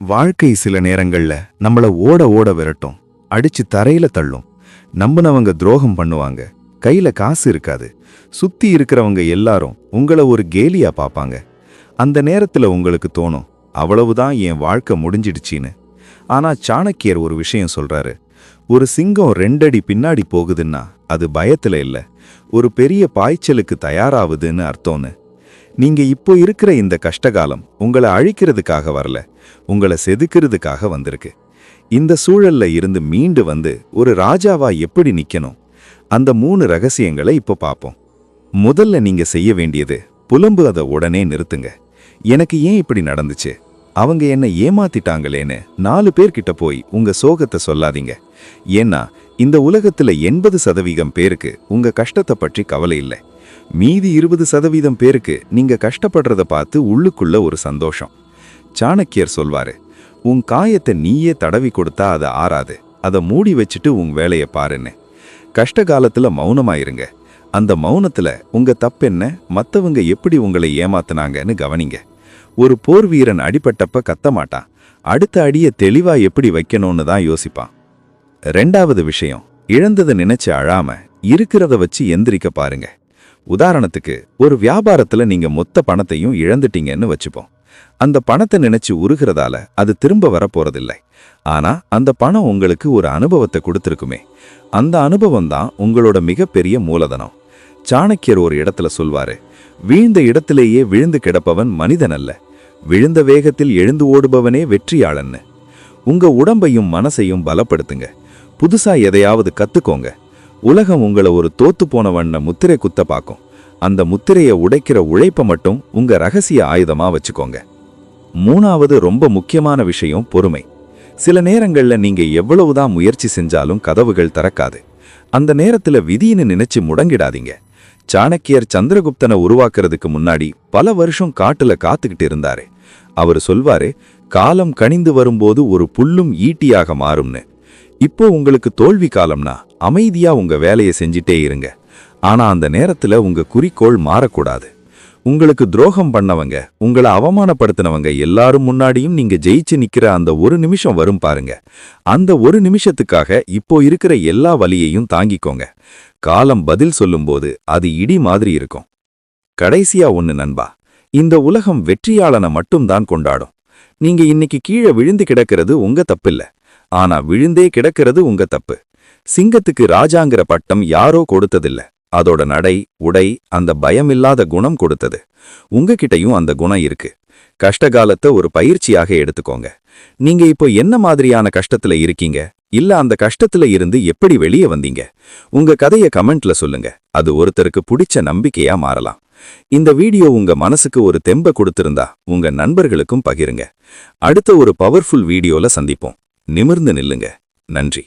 வாழ்க்கை சில நேரங்கள்ல நம்மள ஓட ஓட விரட்டும் அடிச்சு தரையில தள்ளும். நம்பினவங்க துரோகம் பண்ணுவாங்க கையில காசு இருக்காது. சுத்தி இருக்கிறவங்க எல்லாரும் உங்களை ஒரு கேலியா பார்ப்பாங்க அந்த நேரத்துல உங்களுக்கு தோணும் அவ்வளவுதான் என் வாழ்க்கை முடிஞ்சிடுச்சின்னு. ஆனா சாணக்கியர் ஒரு விஷயம் சொல்றாரு ஒரு சிங்கம் ரெண்டடி பின்னாடி போகுதுன்னா அது பயத்துல இல்ல. ஒரு பெரிய பாய்ச்சலுக்கு தயாராகுதுன்னு அர்த்தம்னு. நீங்க இப்போ இருக்கிற இந்த கஷ்டகாலம் உங்களை அழிக்கிறதுக்காக வரல உங்களை செதுக்கிறதுக்காக வந்திருக்கு. இந்த சூழல்ல இருந்து மீண்டு வந்து ஒரு ராஜாவா எப்படி நிக்கணும்? அந்த மூணு ரகசியங்களை இப்போ பார்ப்போம் முதல்ல நீங்க செய்ய வேண்டியது புலம்பு அதை உடனே நிறுத்துங்க. எனக்கு ஏன் இப்படி நடந்துச்சு? அவங்க என்ன ஏமாத்திட்டாங்களேன்னு நாலு பேர்கிட்ட போய் உங்க சோகத்தை சொல்லாதீங்க. ஏன்னா இந்த உலகத்துல எண்பது சதவீதம் பேருக்கு உங்க கஷ்டத்தை பற்றி கவலை இல்லை. மீதி இருபது சதவீதம் பேருக்கு நீங்க கஷ்டப்படுறத பார்த்து உள்ளுக்குள்ள ஒரு சந்தோஷம். சாணக்கியர் சொல்வாரு உன் காயத்தை நீயே தடவி கொடுத்தா அதை ஆறாது. அதை மூடி வச்சுட்டு உன் வேலையை பாருன்னு. கஷ்ட காலத்துல மௌனமாயிருங்க. அந்த மௌனத்துல உங்க தப்பென்ன மத்தவங்க எப்படி உங்களை ஏமாத்துனாங்கன்னு கவனிங்க. ஒரு போர் வீரன் அடிபட்டப்ப கத்த மாட்டான் அடுத்த அடியை தெளிவா எப்படி வைக்கணும்னு தான் யோசிப்பான் ரெண்டாவது விஷயம் இழந்ததை நினைச்சு அழாம இருக்கிறத வச்சு எந்திரிக்க பாருங்க. உதாரணத்துக்கு ஒரு வியாபாரத்துல நீங்க மொத்த பணத்தையும் இழந்துட்டீங்கன்னு வச்சுப்போம் அந்த பணத்தை நினைச்சு உருகிறதால அது திரும்ப வரப்போறதில்லை. ஆனா அந்த பணம் உங்களுக்கு ஒரு அனுபவத்தை கொடுத்துருக்குமே. அந்த அனுபவம் தான் உங்களோட மிகப்பெரிய மூலதனம். சாணக்கியர் ஒரு இடத்துல சொல்வாரு வீழ்ந்த இடத்திலேயே விழுந்து கிடப்பவன் மனிதன் அல்ல. விழுந்த வேகத்தில் எழுந்து ஓடுபவனே வெற்றியாளன்னு. உங்க உடம்பையும் மனசையும் பலப்படுத்துங்க. புதுசா எதையாவது கத்துக்கோங்க. உலகம் உங்களை ஒரு தோத்து போனவண்ண முத்திரை குத்த பார்க்கும். அந்த முத்திரையை உடைக்கிற உழைப்ப மட்டும் உங்க ரகசிய ஆயுதமா வச்சுக்கோங்க. மூணாவது ரொம்ப முக்கியமான விஷயம் பொறுமை. சில நேரங்கள்ல நீங்க எவ்வளவுதான் முயற்சி செஞ்சாலும் கதவுகள் திறக்காது. அந்த நேரத்துல விதின்னு நினைச்சு முடங்கிடாதீங்க. சாணக்கியர் சந்திரகுப்தனை உருவாக்குறதுக்கு முன்னாடி பல வருஷம் காட்டுல காத்துக்கிட்டு இருந்தாரு. அவர் சொல்வாரு காலம் கனிந்து வரும்போது ஒரு புல்லும் ஈட்டியாக மாறும்னு. இப்போ உங்களுக்கு தோல்வி காலம்னா அமைதியா உங்க வேலையை செஞ்சிட்டே இருங்க. ஆனா அந்த நேரத்துல உங்க குறிக்கோள் மாறக்கூடாது. உங்களுக்கு துரோகம் பண்ணவங்க உங்களை அவமானப்படுத்தினவங்க எல்லாரும் முன்னாடியும் நீங்க ஜெயிச்சு நிக்கிற அந்த ஒரு நிமிஷம் வரும் பாருங்க. அந்த ஒரு நிமிஷத்துக்காக இப்போ இருக்கிற எல்லா வலியையும் தாங்கிக்கோங்க. காலம் பதில் சொல்லும்போது அது இடி மாதிரி இருக்கும். கடைசியா ஒன்னு நண்பா இந்த உலகம் வெற்றியாளனை மட்டும்தான் கொண்டாடும். நீங்க இன்னைக்கு கீழே விழுந்து கிடக்கிறது உங்க தப்பில்ல. ஆனா விழுந்தே கிடக்கிறது உங்க தப்பு. சிங்கத்துக்கு ராஜாங்கிற பட்டம் யாரோ கொடுத்ததில்ல. அதோட நடை உடை அந்த பயமில்லாத குணம் கொடுத்தது. உங்ககிட்டயும் அந்த குணம் இருக்கு. கஷ்டகாலத்தை ஒரு பயிற்சியாக எடுத்துக்கோங்க. நீங்க இப்போ என்ன மாதிரியான கஷ்டத்துல இருக்கீங்க? இல்ல அந்த கஷ்டத்துல இருந்து எப்படி வெளியே வந்தீங்க? உங்க கதைய கமெண்ட்ல சொல்லுங்க. அது ஒருத்தருக்கு பிடிச்ச நம்பிக்கையா மாறலாம். இந்த வீடியோ உங்க மனசுக்கு ஒரு தெம்ப கொடுத்திருந்தா உங்க நண்பர்களுக்கும் பகிருங்க. அடுத்த ஒரு பவர்ஃபுல் வீடியோல சந்திப்போம். நிமிர்ந்து நில்லுங்க. நன்றி.